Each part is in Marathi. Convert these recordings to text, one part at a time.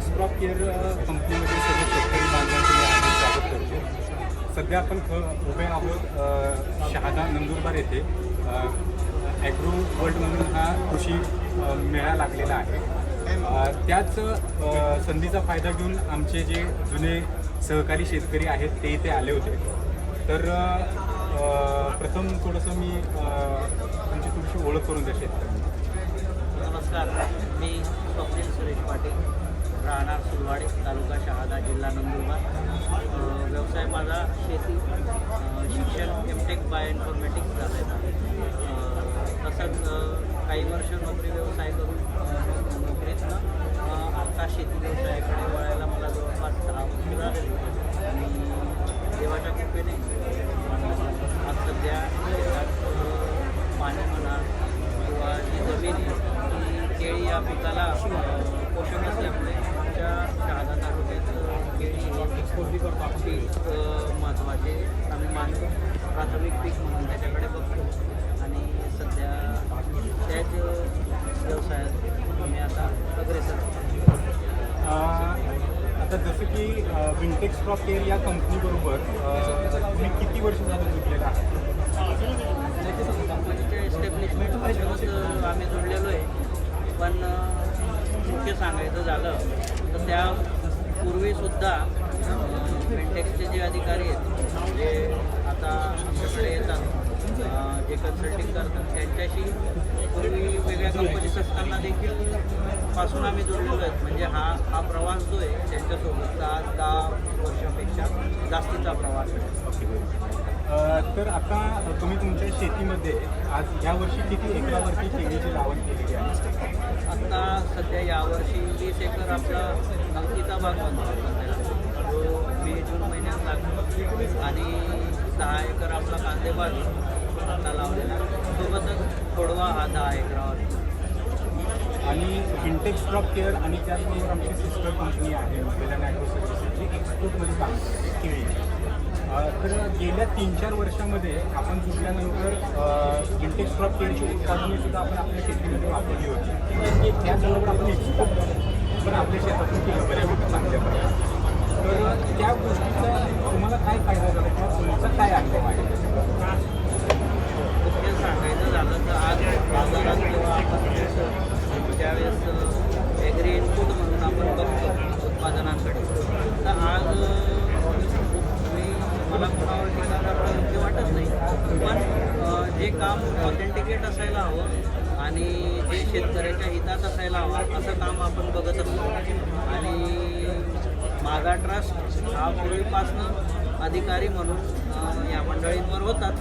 विंटेक्स क्रॉप केअर कंपनीमध्ये सर्व शेतकरी बांधवांचे मी स्वागत करतो. सध्या आपण ख उभे आहोत शहादा नंदुरबार येथे. ॲग्रो वर्ल्ड म्हणून हा कृषी मेळा लागलेला आहे. त्याच संधीचा फायदा घेऊन आमचे जे जुने सहकारी शेतकरी आहेत ते इथे आले होते. तर प्रथम थोडंसं मी तुमची थोडीशी ओळख करून द्या शेतकऱ्यांना नमस्कार. मी नोकरी व्यवसाय करून अ, नोकरीतनं आता शेती व्यवसायाकडे वळायला मला जवळपास दहा वर्ष झालेली आणि देवाच्या कृपेने आज सध्या पाणी म्हणा किंवा जी जमीन आहे ती केळी या पिकाला अ, पोषण असल्यामुळे आमच्या शहादा तालुक्यात केळी हे एक्सपोर्ट करतो पीक महत्त्वाचे आम्ही मानतो प्राथमिक पीक म्हणून त्याच्याकडे बघतो आणि सध्या त्याच व्यवसायात मी आता अग्रेसर आहे. अ, आता जसं की विंटेक्स क्रॉप केअर या कंपनीबरोबर तुम्ही किती वर्ष झालं जुडलेला आहात? कंपनीच्या आम्ही जोडलेलो आहे. पण मुख्य सांगायचं झालं तर त्या पूर्वीसुद्धा मेंटेक्सचे जे अधिकारी आहेत जे आता आमच्याकडे येतात जे कन्सल्टिंग करतात. त्यांच्याशी पूर्वी वेगळ्या कंपनीत असताना देखील पासून आम्ही जोडलेलो आहेत. म्हणजे हा हा प्रवास जो आहे त्यांच्यासोबतचा आज दहा वर्षापेक्षा जास्तीचा प्रवास आहे. तर आता तुम्ही तुमच्या शेतीमध्ये आज या वर्षी किती एकरावरती केळीची लावण केलेली आहे? आता सध्या यावर्षी वीस एकर आपला नवतीचा भाग बनतो. जो मे जून महिन्यात लागतो. आणि दहा एकर आपला कांदे भाग लावलेला सोबतच खोडवा हा दहा एकरावर आणि विंटेक्स क्रॉप केअर आणि त्याचबरोबर आमची सिस्टर कंपनी आहे वेलन ॲग्रो सर्व्हिसेसची एक्सपोर्टमध्ये काम करते केळी. तर गेल्या तीन चार वर्षामध्ये आपण सुटल्यानंतर विंटेक्स क्रॉप केअरची उत्पादनेसुद्धा आपण आपल्या शेतीमध्ये वापरली होती. म्हणजे त्याचबरोबर आपण एक्सपोर्ट पण आपल्या शेतातून केलं बऱ्यापैकी चांगल्या प्रकारे. तर त्या गोष्टीचा तुम्हाला काय फायदा झाला किंवा तुमचा काय अनुभव आहे? सांगायचं झालं तर आज बाजारात जेव्हा आपण ज्यावेळेस ॲग्री इनपुट म्हणून आपण बघतो उत्पादनाकडे तर आज मी मला कोणावर टीका करणं योग्य वाटत नाही. पण जे काम ऑथेंटिकेट असायला हवं आणि जे शेतकऱ्याच्या हितात असायला हवं असं काम आपण बघत असतो आणि माझा ट्रस्ट हा पूर्वीपासनं अधिकारी म्हणून या मंडळींवर होतात.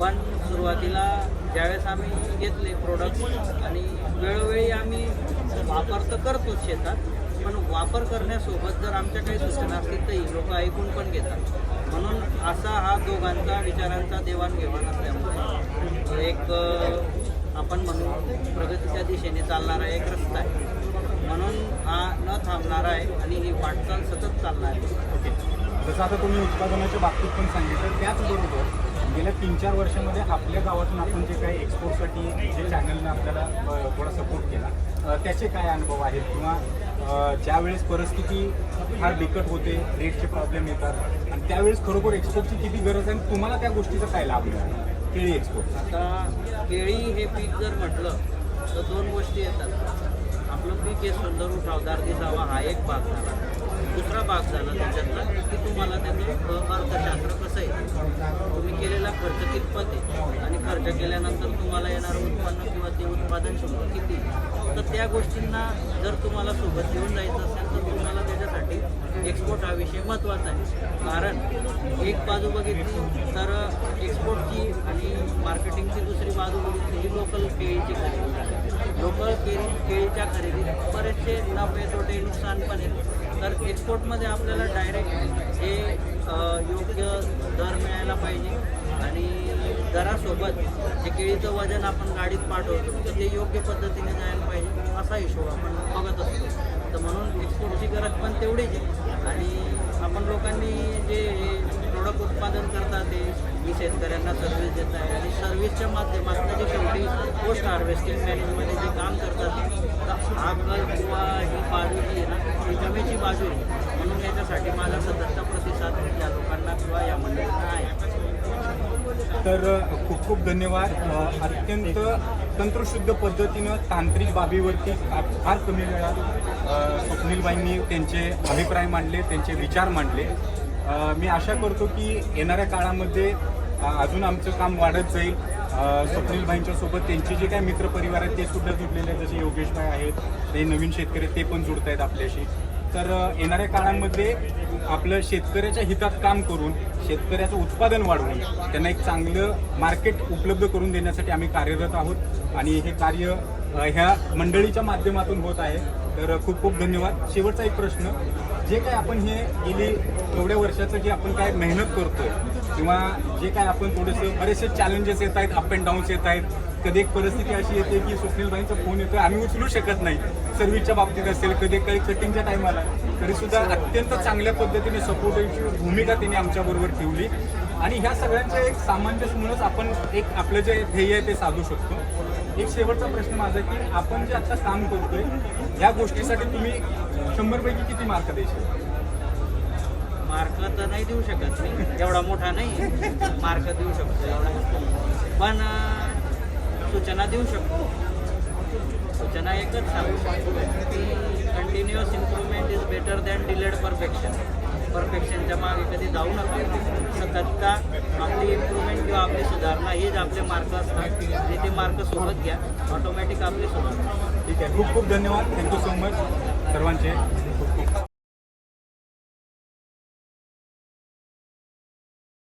पण सुरुवातीला ज्यावेळेस आम्ही घेतले प्रोडक्ट आणि वेळोवेळी आम्ही वापर तर करतोच शेतात पण वापर करण्यासोबत जर आमच्या काही सूचना असतील तर ही लोक ऐकून पण घेतात. म्हणून असा हा दोघांचा विचारांचा देवाणघेवाण असल्यामुळे एक आपण म्हणू प्रगतीच्या दिशेने चालणारा एक रस्ता आहे. म्हणून हा न थांबणारा आहे आणि ही वाटचाल सतत चालणार आहे. ओके. जसं आता तुम्ही उत्पादनाच्या बाबतीत पण सांगितलं त्याचबरोबर गेल्या तीन चार वर्षामध्ये आपल्या गावातून आपण जे काही एक्सपोर्टसाठी जे चॅनलनं आपल्याला थोडा सपोर्ट केला त्याचे काय अनुभव आहेत? किंवा ज्यावेळेस परिस्थिती फार बिकट होते रेटचे प्रॉब्लेम येतात आणि त्यावेळेस खरोखर एक्सपोर्टची किती गरज आहे आणि तुम्हाला त्या गोष्टीचा काय लाभ मिळाला केळी एक्सपोर्ट आता केळी हे पीक जर म्हटलं तर दोन गोष्टी येतात. आपलं पीक हे सुंदर उठावदार दिसावा हा एक भाग झाला. दुसरा भाग झाला त्याच्यातला की तुम्हाला त्याचं अर्थशास्त्र कसं आहे? तुम्ही केलेला खर्च कितपत आहे? आणि खर्च केल्यानंतर तुम्हाला येणारं उत्पन्न किंवा ते उत्पादन शुल्क किती तर त्या गोष्टींना जर तुम्हाला सोबत घेऊन जायचं असेल तर तुम्हाला त्याच्यासाठी एक्सपोर्ट हा विषय महत्त्वाचा आहे. कारण एक बाजू बघितली तर एक्सपोर्टची आणि मार्केटिंगची दुसरी बाजू बघितली ही लोकल केळीची खरेदी. लोकल केळी केळीच्या खरेदीत बरेचसे नफे तोटे नुकसान पण आहे तर एक्सपोर्टमध्ये आपल्याला डायरेक्ट हे योग्य दर मिळायला पाहिजे. आणि दरासोबत जे केळीचं वजन आपण गाडीत पाठवतो तर ते योग्य पद्धतीने जायला पाहिजे असा हिशोब आपण बघत असतो. तर म्हणून एक्सपोर्टची गरज पण तेवढीच आहे. आणि आपण लोकांनी जे प्रोडक्ट उत्पादन करतात ते. मी शेतकऱ्यांना सर्व्हिस देत आहे. आणि सर्व्हिसच्या माध्यमातून जे शेवटी पोस्ट हार्वेस्टिंग मॅनेजमध्ये जे काम करतात हा कल किंवा ही बाजू जी आहे ना ही जमेची बाजू आहे. म्हणून याच्यासाठी माझा सततचा प्रतिसाद या लोकांना किंवा या मंडळींना आहे. तर खूप खूप धन्यवाद. अत्यंत तंत्रशुद्ध पद्धतीनं तांत्रिक बाबीवरती फार कमी वेळात स्वप्नीलबाईंनी त्यांचे अभिप्राय मांडले त्यांचे विचार मांडले. मी आशा करतो की येणाऱ्या काळामध्ये अजून आमचं काम वाढत जाईल. स्वप्नील भाईंच्या सोबत त्यांचे जे काही मित्रपरिवार आहेत ते सुद्धा जुडलेले आहेत. जसे योगेशभाई आहेत ते नवीन शेतकरी आहेत, ते पण जुडत आहेत आपल्याशी. तर येणाऱ्या काळामध्ये आपलं शेतकऱ्याच्या हितात काम करून शेतकऱ्याचं उत्पादन वाढवून त्यांना एक चांगलं मार्केट उपलब्ध करून देण्यासाठी आम्ही कार्यरत आहोत. आणि हे कार्य ह्या मंडळीच्या माध्यमातून होत आहे. तर खूप खूप धन्यवाद. शेवटचा एक प्रश्न. जे काय आपण हे गेली एवढ्या वर्षाचं जे आपण काय मेहनत करतोय किंवा जे काय आपण थोडेसे बरेचसे चॅलेंजेस येत आहेत अप अँड डाऊन्स येत आहेत. कधी एक परिस्थिती अशी येते की स्वप्नीलबाईंचा फोन येतोय आम्ही उचलू शकत नाही. सर्व्हिसच्या बाबतीत असेल कधी काही कटिंगच्या टायमाला तरी सुद्धा अत्यंत चांगल्या पद्धतीने सपोर्टची भूमिका त्यांनी आमच्याबरोबर ठेवली. आणि ह्या सगळ्यांच्या एक सामंजस्यमुळेच आपण एक आपलं जे ध्येय आहे ते साधू शकतो. एक शेवटचा प्रश्न माझा की आपण जे आता काम करतोय या गोष्टीसाठी तुम्ही शंभरपैकी किती मार्क देशील? मार्क तर नाही देऊ शकत मी. एवढा मोठा नाही. मार्क देऊ शकतो एवढा पण सूचना देऊ शकतो. सूचना एकच सांगू शकतो. की continuous improvement is better than delayed perfection परफेक्शनच्या मागे कधी जाऊ नका. सततता आपली इम्प्रूव्हमेंट किंवा आपली सुधारणा हेच आपले मार्क असतात. जे ते मार्क सोबत घ्या. ऑटोमॅटिक आपली सुधारणा ठीक आहे. खूप खूप धन्यवाद. थँक्यू सो मच सर्वांचे.